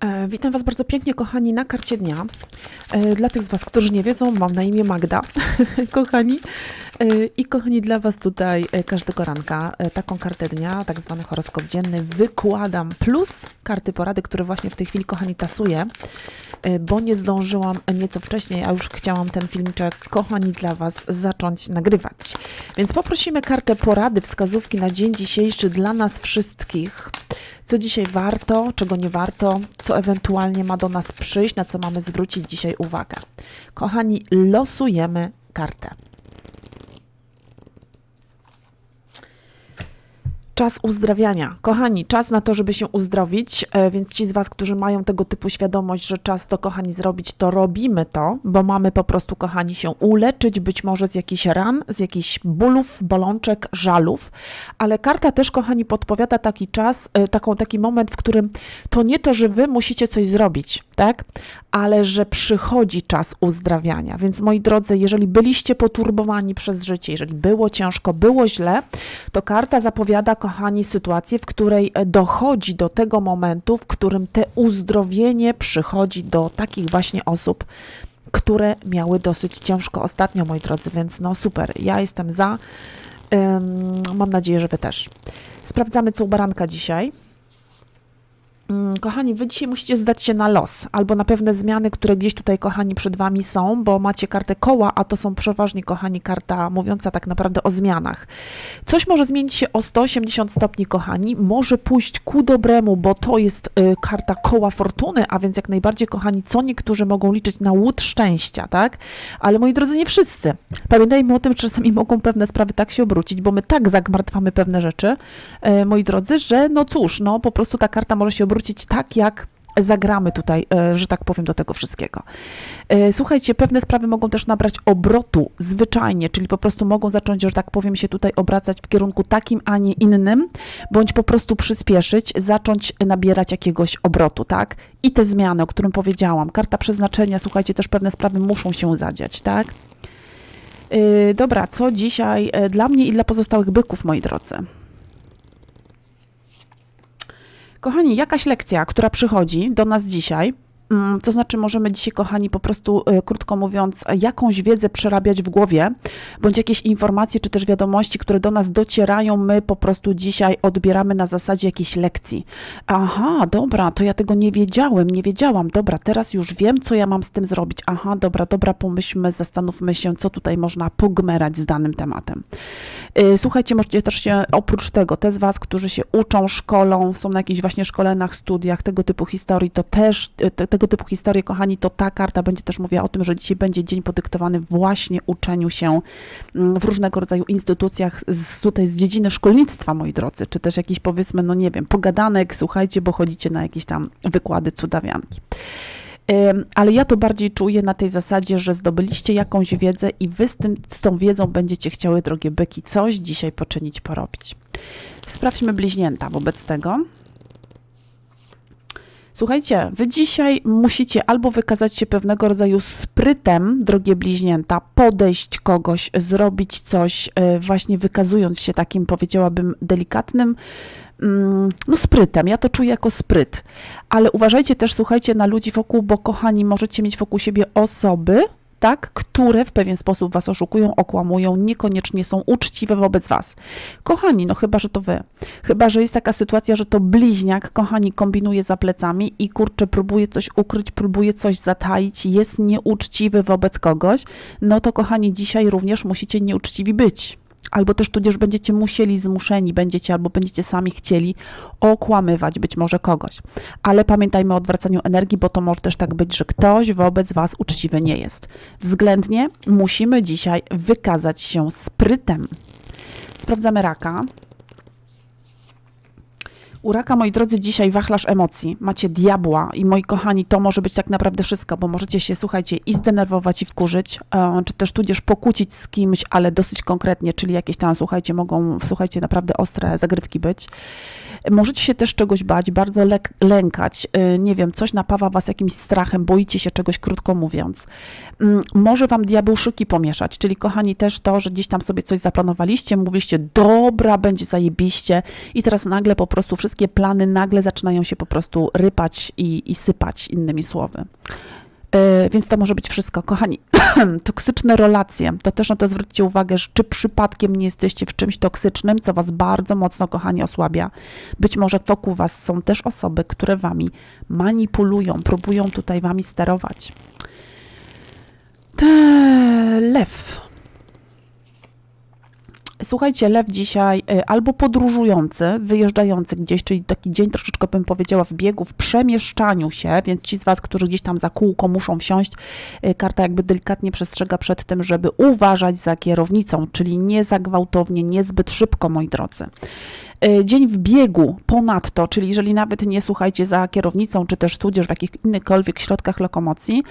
E, Witam Was bardzo pięknie, kochani, na karcie dnia. E, Dla tych z Was, którzy nie wiedzą, mam na imię Magda, kochani. E, I kochani, dla Was tutaj każdego ranka taką kartę dnia, tak zwany horoskop dzienny, wykładam plus karty porady, które właśnie w tej chwili, kochani, tasuję, bo nie zdążyłam nieco wcześniej, a już chciałam ten filmiczek, kochani, dla Was zacząć nagrywać. Więc poprosimy kartę porady, wskazówki na dzień dzisiejszy dla nas wszystkich co dzisiaj warto, czego nie warto, co ewentualnie ma do nas przyjść, na co mamy zwrócić dzisiaj uwagę. Kochani, losujemy kartę. Czas uzdrawiania. Kochani, czas na to, żeby się uzdrowić, e, więc ci z Was, którzy mają tego typu świadomość, że czas to, kochani, zrobić, to robimy to, bo mamy po prostu, kochani, się uleczyć być może z jakichś ran, z jakichś bólów, bolączek, żalów, ale karta też, kochani, podpowiada taki czas, e, taką, taki moment, w którym to nie to, że Wy musicie coś zrobić, tak, ale że przychodzi czas uzdrawiania. Więc moi drodzy, jeżeli byliście poturbowani przez życie, jeżeli było ciężko, było źle, to karta zapowiada, kochani, sytuację, w której e, dochodzi do tego momentu, w którym te uzdrowienie przychodzi do takich właśnie osób, które miały dosyć ciężko ostatnio, moi drodzy, więc no super, ja jestem za. Mam nadzieję, że Wy też. Sprawdzamy, co u baranka dzisiaj. Mm, Kochani, wy dzisiaj musicie zdać się na los albo na pewne zmiany, które gdzieś tutaj, kochani, przed wami są, bo macie kartę koła, a to są przeważnie, kochani, karta mówiąca tak naprawdę o zmianach. Coś może zmienić się o 180 stopni, kochani, może pójść ku dobremu, bo to jest y, karta koła fortuny, a więc jak najbardziej, kochani, co niektórzy mogą liczyć na łód szczęścia, tak? Ale moi drodzy, nie wszyscy. Pamiętajmy o tym, że czasami mogą pewne sprawy tak się obrócić, bo my tak zagmartwamy pewne rzeczy, e, moi drodzy, że no cóż, no po prostu ta karta może się obrócić tak, jak zagramy tutaj, e, że tak powiem, do tego wszystkiego. E, Słuchajcie, pewne sprawy mogą też nabrać obrotu zwyczajnie, czyli po prostu mogą zacząć, że tak powiem, się tutaj obracać w kierunku takim, a nie innym, bądź po prostu przyspieszyć, zacząć nabierać jakiegoś obrotu, tak? I te zmiany, o którym powiedziałam, karta przeznaczenia, słuchajcie, też pewne sprawy muszą się zadziać, tak? Yy, dobra, co dzisiaj e, dla mnie i dla pozostałych byków, moi drodzy? Kochani, jakaś lekcja, która przychodzi do nas dzisiaj, to znaczy możemy dzisiaj, kochani, po prostu, y, krótko mówiąc, jakąś wiedzę przerabiać w głowie, bądź jakieś informacje, czy też wiadomości, które do nas docierają, my po prostu dzisiaj odbieramy na zasadzie jakiejś lekcji. Aha, dobra, to ja tego nie wiedziałem, nie wiedziałam, dobra, teraz już wiem, co ja mam z tym zrobić. Aha, dobra, dobra, pomyślmy, zastanówmy się, co tutaj można pogmerać z danym tematem. Y, Słuchajcie, możecie też się, oprócz tego, te z Was, którzy się uczą, szkolą, są na jakichś właśnie szkoleniach, studiach, tego typu historii, to też, y, te, tego typu historie, kochani, to ta karta będzie też mówiła o tym, że dzisiaj będzie dzień podyktowany właśnie uczeniu się mm, w różnego rodzaju instytucjach z, tutaj z dziedziny szkolnictwa, moi drodzy, czy też jakiś powiedzmy, no nie wiem, pogadanek, słuchajcie, bo chodzicie na jakieś tam wykłady cudawianki. Ale ja to bardziej czuję na tej zasadzie, że zdobyliście jakąś wiedzę i wy z, tym, z tą wiedzą będziecie chciały, drogie byki, coś dzisiaj poczynić, porobić. Sprawdźmy bliźnięta wobec tego. Słuchajcie, wy dzisiaj musicie albo wykazać się pewnego rodzaju sprytem, drogie bliźnięta, podejść kogoś, zrobić coś, y, właśnie wykazując się takim, powiedziałabym, delikatnym, mm, no sprytem. Ja to czuję jako spryt. Ale uważajcie też, słuchajcie, na ludzi wokół, bo kochani, możecie mieć wokół siebie osoby, tak, które w pewien sposób was oszukują, okłamują, niekoniecznie są uczciwe wobec was. Kochani, no chyba, że to wy. Chyba, że jest taka sytuacja, że to bliźniak, kochani, kombinuje za plecami i kurczę, próbuje coś ukryć, próbuje coś zataić, jest nieuczciwy wobec kogoś, no to kochani, dzisiaj również musicie nieuczciwi być. Albo też tudzież będziecie musieli, zmuszeni będziecie, albo będziecie sami chcieli okłamywać być może kogoś. Ale pamiętajmy o odwracaniu energii, bo to może też tak być, że ktoś wobec Was uczciwy nie jest. Względnie musimy dzisiaj wykazać się sprytem. Sprawdzamy raka. U raka, moi drodzy, dzisiaj wachlarz emocji. Macie diabła i moi kochani, to może być tak naprawdę wszystko, bo możecie się, słuchajcie, i zdenerwować i wkurzyć, e, czy też tudzież pokłócić z kimś, ale dosyć konkretnie, czyli jakieś tam, słuchajcie, mogą, słuchajcie, naprawdę ostre zagrywki być. Możecie się też czegoś bać, bardzo lękać, y, nie wiem, coś napawa was jakimś strachem, boicie się czegoś, krótko mówiąc. Mm, Może wam diabeł szyki pomieszać, czyli kochani też to, że gdzieś tam sobie coś zaplanowaliście, mówiliście, dobra, będzie zajebiście i teraz nagle po prostu wszystko wszystkie plany nagle zaczynają się po prostu rypać i, i sypać, innymi słowy. Yy, więc to może być wszystko. Kochani, toksyczne relacje, to też na to zwróćcie uwagę, że czy przypadkiem nie jesteście w czymś toksycznym, co was bardzo mocno, kochani, osłabia. Być może wokół was są też osoby, które wami manipulują, próbują tutaj wami sterować. Te- Lew. Słuchajcie, lew dzisiaj y, albo podróżujący, wyjeżdżający gdzieś, czyli taki dzień troszeczkę bym powiedziała w biegu, w przemieszczaniu się, więc ci z Was, którzy gdzieś tam za kółko muszą wsiąść, y, karta jakby delikatnie przestrzega przed tym, żeby uważać za kierownicą, czyli nie za gwałtownie, nie zbyt szybko, moi drodzy. Y, Dzień w biegu ponadto, czyli jeżeli nawet nie słuchajcie za kierownicą, czy też tudzież w jakichś innykolwiek środkach lokomocji,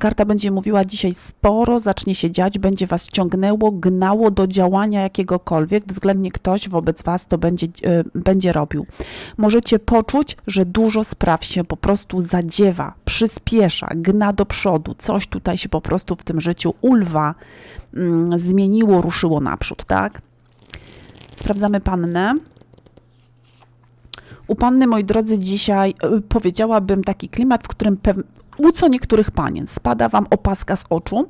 karta będzie mówiła dzisiaj sporo, zacznie się dziać, będzie was ciągnęło, gnało do działania jakiegokolwiek, względnie ktoś wobec was to będzie, y, będzie robił. Możecie poczuć, że dużo spraw się po prostu zadziewa, przyspiesza, gna do przodu, coś tutaj się po prostu w tym życiu ulwa mm, zmieniło, ruszyło naprzód, tak? Sprawdzamy pannę. U panny, moi drodzy, dzisiaj y, powiedziałabym taki klimat, w którym pew... u co niektórych panien spada wam opaska z oczu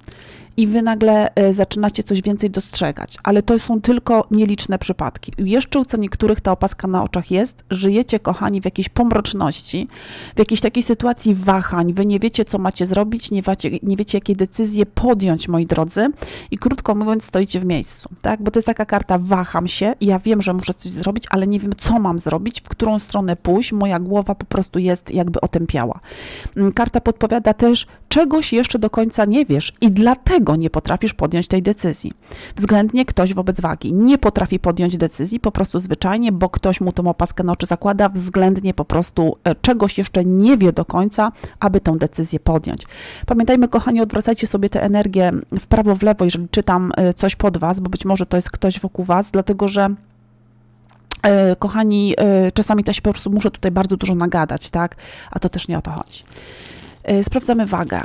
i wy nagle y, zaczynacie coś więcej dostrzegać, ale to są tylko nieliczne przypadki. Jeszcze u co niektórych ta opaska na oczach jest, żyjecie, kochani, w jakiejś pomroczności, w jakiejś takiej sytuacji wahań, wy nie wiecie, co macie zrobić, nie wiecie, nie wiecie jakie decyzje podjąć, moi drodzy, i krótko mówiąc, stoicie w miejscu, tak? Bo to jest taka karta, waham się, ja wiem, że muszę coś zrobić, ale nie wiem, co mam zrobić, w którą stronę pójść, moja głowa po prostu jest jakby otępiała. Mm, Karta podpowiada też, czegoś jeszcze do końca nie wiesz i dlatego nie potrafisz podjąć tej decyzji. Względnie ktoś wobec wagi nie potrafi podjąć decyzji, po prostu zwyczajnie, bo ktoś mu tą opaskę na oczy zakłada, względnie po prostu e, czegoś jeszcze nie wie do końca, aby tą decyzję podjąć. Pamiętajmy, kochani, odwracajcie sobie tę energię w prawo, w lewo, jeżeli czytam e, coś pod was, bo być może to jest ktoś wokół was, dlatego że e, kochani, czasami też po prostu muszę tutaj bardzo dużo nagadać, tak? A to też nie o to chodzi. Sprawdzamy wagę.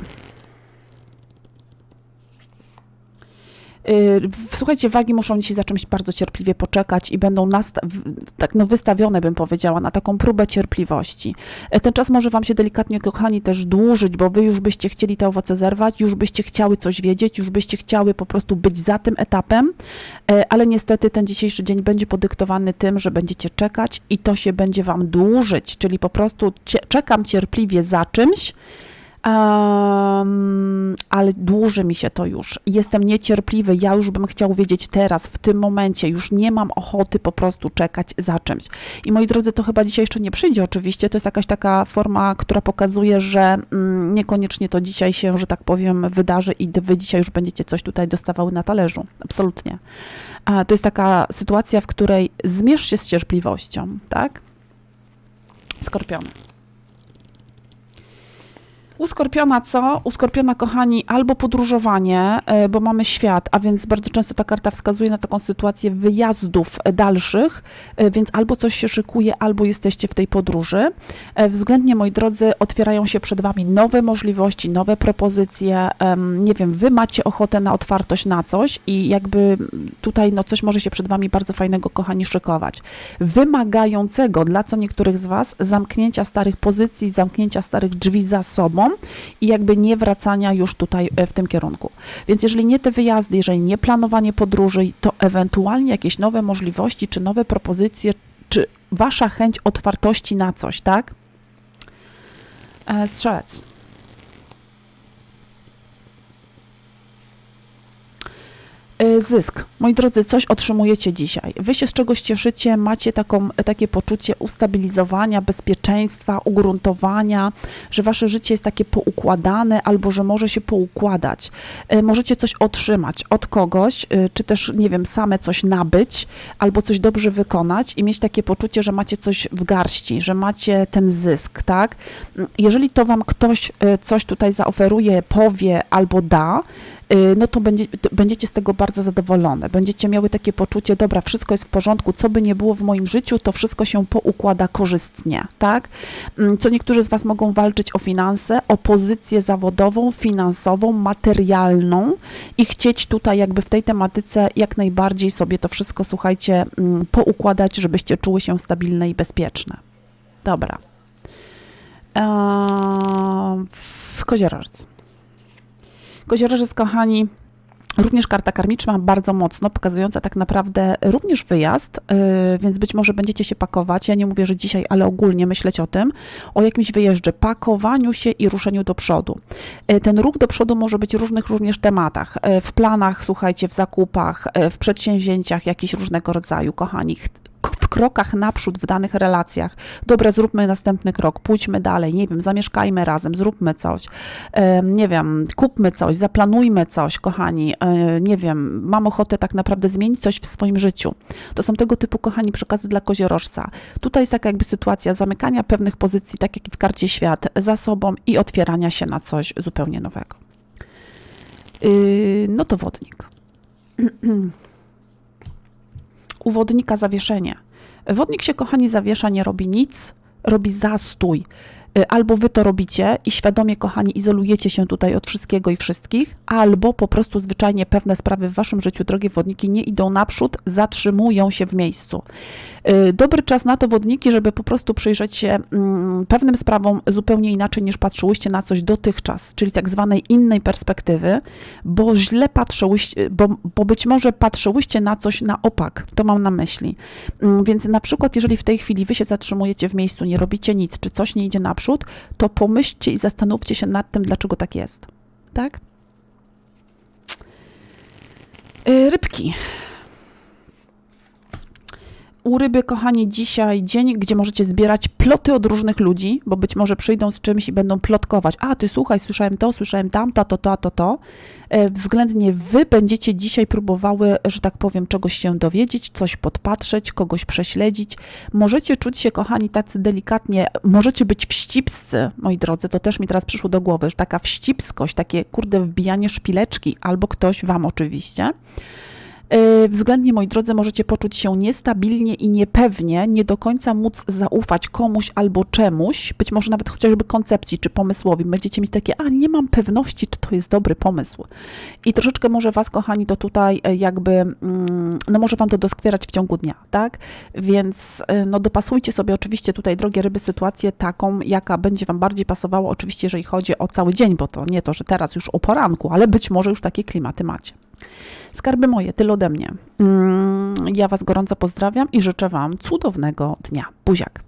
Słuchajcie, wagi muszą dzisiaj za czymś bardzo cierpliwie poczekać i będą tak no wystawione, bym powiedziała, na taką próbę cierpliwości. E, Ten czas może Wam się delikatnie, kochani, też dłużyć, bo Wy już byście chcieli te owoce zerwać, już byście chciały coś wiedzieć, już byście chciały po prostu być za tym etapem, e, ale niestety ten dzisiejszy dzień będzie podyktowany tym, że będziecie czekać i to się będzie Wam dłużyć, czyli po prostu czekam cierpliwie za czymś, Um, ale dłuży mi się to już. Jestem niecierpliwy, ja już bym chciał wiedzieć teraz, w tym momencie, już nie mam ochoty po prostu czekać za czymś. I moi drodzy, to chyba dzisiaj jeszcze nie przyjdzie, oczywiście. To jest jakaś taka forma, która pokazuje, że mm, niekoniecznie to dzisiaj się, że tak powiem, wydarzy i wy dzisiaj już będziecie coś tutaj dostawały na talerzu. Absolutnie. A to jest taka sytuacja, w której zmierz się z cierpliwością, tak? Skorpion. U Skorpiona co? U Skorpiona, kochani, albo podróżowanie, e, bo mamy świat, a więc bardzo często ta karta wskazuje na taką sytuację wyjazdów e, dalszych, e, więc albo coś się szykuje, albo jesteście w tej podróży. Względnie, moi drodzy, otwierają się przed Wami nowe możliwości, nowe propozycje. Nie wiem, Wy macie ochotę na otwartość na coś i jakby tutaj no, coś może się przed Wami bardzo fajnego, kochani, szykować. Wymagającego dla co niektórych z Was zamknięcia starych pozycji, zamknięcia starych drzwi za sobą i jakby nie wracania już tutaj e, w tym kierunku. Więc jeżeli nie te wyjazdy, jeżeli nie planowanie podróży, to ewentualnie jakieś nowe możliwości, czy nowe propozycje, czy wasza chęć otwartości na coś, tak? E, Strzelec. E, Zysk. Moi drodzy, coś otrzymujecie dzisiaj. Wy się z czegoś cieszycie, macie taką, takie poczucie ustabilizowania, bezpieczeństwa, ugruntowania, że wasze życie jest takie poukładane albo że może się poukładać. E, Możecie coś otrzymać od kogoś, e, czy też, nie wiem, same coś nabyć albo coś dobrze wykonać i mieć takie poczucie, że macie coś w garści, że macie ten zysk, tak? Jeżeli to wam ktoś e, coś tutaj zaoferuje, powie albo da, no to, będzie, będziecie z tego bardzo zadowolone. Będziecie miały takie poczucie, dobra, wszystko jest w porządku, co by nie było w moim życiu, to wszystko się poukłada korzystnie, tak? Mm, Co niektórzy z Was mogą walczyć o finanse, o pozycję zawodową, finansową, materialną i chcieć tutaj jakby w tej tematyce jak najbardziej sobie to wszystko, słuchajcie, mm, poukładać, żebyście czuły się stabilne i bezpieczne. Dobra. Eee, w Koziorożec. Koziorożec, kochani, również karta karmiczna bardzo mocno, pokazująca tak naprawdę również wyjazd, yy, więc być może będziecie się pakować. Ja nie mówię, że dzisiaj, ale ogólnie myśleć o tym, o jakimś wyjeździe, pakowaniu się i ruszeniu do przodu. Yy, Ten ruch do przodu może być w różnych również tematach. Yy, W planach, słuchajcie, w zakupach, w przedsięwzięciach jakichś różnego rodzaju, kochani. W krokach naprzód w danych relacjach. Dobra, zróbmy następny krok, pójdźmy dalej, nie wiem, zamieszkajmy razem, zróbmy coś, Em, nie wiem, kupmy coś, zaplanujmy coś, kochani, e, nie wiem, mam ochotę tak naprawdę zmienić coś w swoim życiu. To są tego typu, kochani, przekazy dla koziorożca. Tutaj jest taka jakby sytuacja zamykania pewnych pozycji, tak jak i w karcie świat, za sobą i otwierania się na coś zupełnie nowego. Yy, no to wodnik. U wodnika zawieszenie. Wodnik się, kochani, zawiesza, nie robi nic, robi zastój. Y, Albo wy to robicie i świadomie, kochani, izolujecie się tutaj od wszystkiego i wszystkich, albo po prostu zwyczajnie pewne sprawy w waszym życiu, drogie wodniki, nie idą naprzód, zatrzymują się w miejscu. Y, Dobry czas na to, wodniki, żeby po prostu przyjrzeć się mm, pewnym sprawom zupełnie inaczej niż patrzyłyście na coś dotychczas, czyli tak zwanej innej perspektywy, bo źle patrzyłyście, bo, bo być może patrzyłyście na coś na opak, to mam na myśli. Mm, Więc na przykład, jeżeli w tej chwili wy się zatrzymujecie w miejscu, nie robicie nic, czy coś nie idzie naprzód, to pomyślcie i zastanówcie się nad tym, dlaczego tak jest. Tak? Y, Rybki. U ryby, kochani, dzisiaj dzień, gdzie możecie zbierać ploty od różnych ludzi, bo być może przyjdą z czymś i będą plotkować. A, ty słuchaj, słyszałem to, słyszałem tamto, to, to, to, to. E, Względnie wy będziecie dzisiaj próbowały, że tak powiem, czegoś się dowiedzieć, coś podpatrzeć, kogoś prześledzić. Możecie czuć się, kochani, tacy delikatnie, możecie być wścibscy, moi drodzy, to też mi teraz przyszło do głowy, że taka wścibskość, takie, kurde, wbijanie szpileczki, albo ktoś wam oczywiście. Yy, Względnie, moi drodzy, możecie poczuć się niestabilnie i niepewnie, nie do końca móc zaufać komuś albo czemuś, być może nawet chociażby koncepcji czy pomysłowi. Będziecie mieć takie, a nie mam pewności, czy to jest dobry pomysł. I troszeczkę może Was, kochani, to tutaj e, jakby, mm, no może Wam to doskwierać w ciągu dnia, tak? Więc e, no dopasujcie sobie oczywiście tutaj, drogie ryby, sytuację taką, jaka będzie Wam bardziej pasowała, oczywiście jeżeli chodzi o cały dzień, bo to nie to, że teraz już o poranku, ale być może już takie klimaty macie. Skarby moje, tyle ode mnie. Mm, Ja Was gorąco pozdrawiam i życzę Wam cudownego dnia. Buziak.